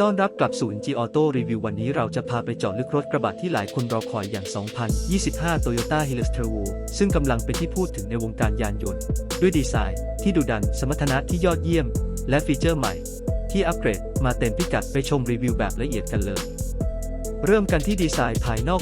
ต้อนรับกลับสู่ NG Auto Review วันนี้เราจะพาไปเจาะลึกรถกระบะที่หลายคนรอคอยอย่าง 2025 Toyota Hilux Trevo ซึ่งกำลังเป็นที่พูดถึงในวงการยานยนต์ ด้วยดีไซน์ที่ดุดัน สมรรถนะที่ยอดเยี่ยม และฟีเจอร์ใหม่ ที่อัปเกรดมาเต็มพิกัดไปชมรีวิวแบบละเอียดกันเลย เริ่มกันที่ดีไซน์ภายนอก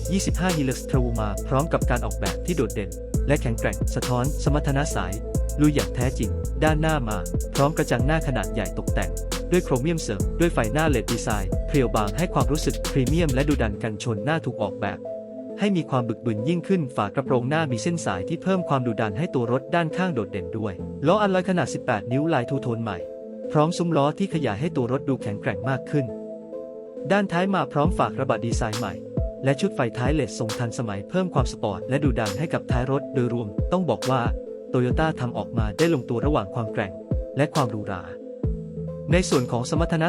2025 Hilux Trevo มาพร้อมกับการออกแบบที่โดดเด่น และแข็งแกร่ง สะท้อน สมรรถนะสายลุยอย่างแท้จริง ด้านหน้ามา พร้อมกระจังหน้าขนาดใหญ่ตกแต่ง ด้วยโครเมียมเสริมด้วยไฟหน้าเลดดีไซน์เพรียวบางให้ความรู้สึกพรีเมียมและดูดันกันชนหน้าถูกออกแบบ ให้มีความบึกบึนยิ่งขึ้นฝากระโปรงหน้ามีเส้นสายที่เพิ่มความดุดันให้ตัวรถด้านข้างโดดเด่นด้วยล้ออัลลอยขนาด 18 นิ้วลายทูโทนใหม่ พร้อมซุ้มล้อที่ขยายให้ตัวรถดูแข็งแกร่งมากขึ้น ด้านท้ายมาพร้อมฝากระบะดีไซน์ใหม่และชุดไฟท้ายเลดทรงทันสมัยเพิ่มความสปอร์ตและดูดันให้กับท้ายรถโดยรวม ต้องบอกว่าโตโยต้าทำออกมาได้ลงตัวระหว่างความแกร่ง และความหรูหรา ในส่วนของสมรรถนะ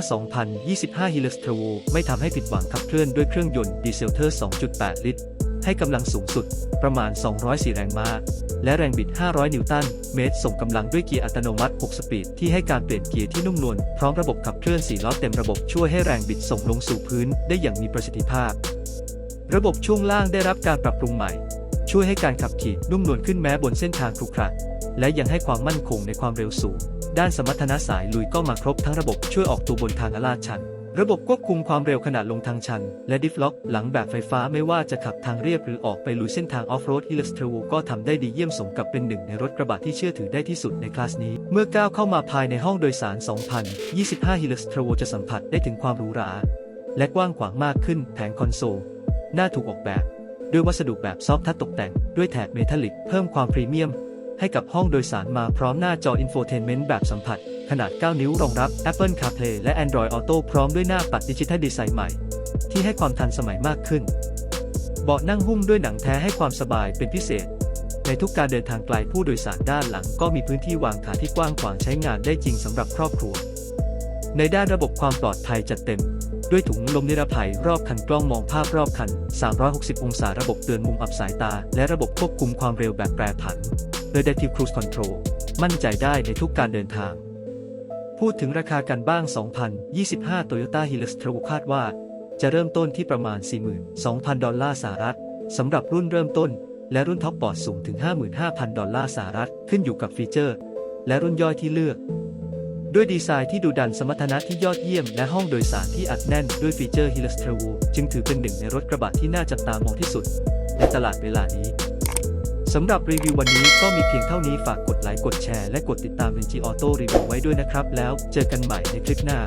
2025 Hilux Trevo ไม่ทำให้ผิดหวังขับเคลื่อนด้วยเครื่องยนต์ดีเซลเทอร์ 2.8 ลิตร ให้กำลังสูงสุดประมาณ 204 แรงม้า และแรงบิด 500 นิวตันเมตร ส่งกำลังด้วยเกียร์อัตโนมัติ 6 สปีด ที่ให้การเปลี่ยนเกียร์ที่นุ่มนวลพร้อมระบบขับเคลื่อน 4 ล้อเต็มระบบช่วยให้แรงบิดส่งลงสู่พื้นได้อย่างมีประสิทธิภาพ ระบบช่วงล่างได้รับการปรับปรุงใหม่ ช่วยให้การขับขี่นุ่มนวลขึ้นแม้บนเส้นทางขรุขระและยังให้ความมั่นคงในความเร็วสูง ด้านสมรรถนะสายลุยก็มาครบทั้งระบบช่วยออกตัวบนทางลาดชัน ระบบควบคุมความเร็วขณะลงทางชัน และดิฟล็อกหลังแบบไฟฟ้าไม่ว่าจะขับทางเรียบหรือออกไปลุยเส้นทางออฟโรด Hilux Trevo ก็ทำได้ดีเยี่ยมสมกับเป็นหนึ่งในรถกระบะที่เชื่อถือได้ที่สุดในคลาสนี้ เมื่อก้าวเข้ามาภายในห้องโดยสาร 2025 Hilux Trevo จะสัมผัสได้ถึงความหรูหราและกว้างขวางมากขึ้นแผงคอนโซลหน้าถูกออกแบบ ด้วยวัสดุแบบซอฟทัชตกแต่ง ด้วยแถบเมทัลลิกเพิ่มความพรีเมียม ให้กับห้องโดยสารมาพร้อมหน้าจออินโฟเทนเมนต์แบบสัมผัส ขนาด 9 นิ้วรองรับ Apple CarPlay และ Android Auto พร้อมด้วยหน้าปัดดิจิทัลดีไซน์ใหม่ ที่ให้ความทันสมัยมากขึ้น เบาะนั่งหุ้มด้วยหนังแท้ให้ความสบายเป็นพิเศษ ในทุกการเดินทางไกลผู้โดยสารด้านหลังก็มีพื้นที่วางขาที่กว้างขวางใช้งานได้จริงสำหรับครอบครัว ในด้านระบบความปลอดภัยจัดเต็มด้วยถุงลมนิรภัยรอบคันกล้องมองภาพรอบคัน 360 องศาระบบเตือนมุมอับสายตา และระบบควบคุมความเร็วแบบแปรผัน Adaptive Cruise Control มั่นใจได้ในทุกการเดินทาง พูดถึงราคากันบ้าง 2025 Toyota Hilux Trevo คาดว่า จะเริ่มต้นที่ประมาณ 42,000 ดอลลาร์สหรัฐสำหรับรุ่นเริ่มต้น และรุ่นท็อปบอร์ดสูงถึง 55,000 ดอลลาร์สหรัฐขึ้นอยู่กับฟีเจอร์ และรุ่นย่อยที่เลือกด้วยดีไซน์ที่ดูดันสมรรถนะที่ยอดเยี่ยม และห้องโดยสารที่อัดแน่นด้วยฟีเจอร์ Hilux Trevo จึงถือเป็นหนึ่งในรถกระบะที่น่าจับตามองที่สุด ในตลาดเวลานี้ สำหรับรีวิววันนี้ก็มีเพียงเท่านี้ฝากกดไลค์กดแชร์และกดติดตามเรนจีออโต้รีวิวไว้ด้วยนะครับ แล้วเจอกันใหม่ในคลิปหน้า